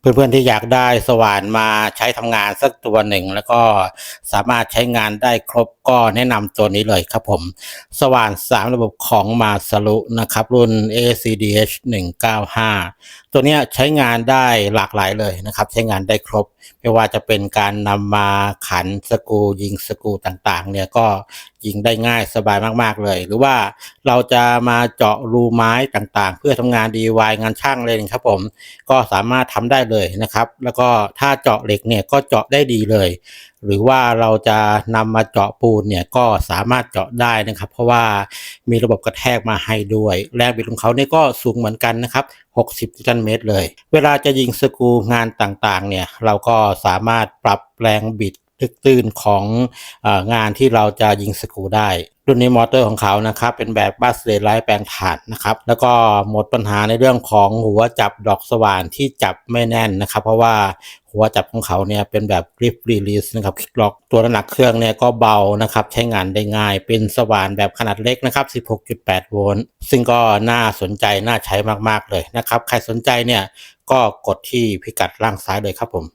เพื่อนๆที่อยากได้สว่านมาใช้ทำงานสักตัวหนึ่ง แล้วก็สามารถใช้งานได้ครบก็แนะนำตัวนี้เลยครับผม สว่าน 3 ระบบของมาสลุนะครับ รุ่น ACDH 195 ตัวนี้ใช้งานได้หลากหลายเลยนะครับ ใช้งานได้ครบไม่ว่าจะเป็นการนำมาขันสกูยิงสกูต่างๆ เนี่ยก็ยิงได้ง่ายสบายมากๆเลย หรือว่าเราจะมาเจาะรูไม้ต่างๆ เพื่อทำงาน DIY งานช่างเลยนะครับผมก็สามารถทำได้เลยนะครับ แล้วก็ถ้าเจาะเหล็กเนี่ยก็เจาะได้ดีเลย หรือว่าเราจะนำมาเจาะปูนเนี่ยก็สามารถเจาะได้นะครับ เพราะว่ามีระบบกระแทกมาให้ด้วย แรงบิดของเขาเนี่ยก็สูงเหมือนกันนะครับ 60นิวตันเมตรเลย เวลาจะยิงสกูงานต่างๆเนี่ยเราก็สามารถปรับแรงบิด ตึกตื้นของอองานที่เราจะยิงสกูได้ รุ่นนี้มอเตอร์ของเขานะครับเป็นแบบบัสเลไลท์แปลงถ่านนะครับแล้วก็หมดปัญหาในเรื่องของหัวจับดอกสว่านที่จับไม่แน่นนะครับ เพราะว่าหัวจับของเขาเนี่ยเป็นแบบกริปรีลีสนะครับคลิกล็อกตัวน้ำหนักเครื่องเนี่ยก็เบานะครับใช้งานได้ง่ายเป็นสว่านแบบขนาดเล็กนะครับ 16.8 โวลต์ซึ่งก็น่าสนใจน่าใช้มากๆเลยนะครับ ใครสนใจเนี่ยก็กดที่พิกัดล่างซ้ายเลยครับผม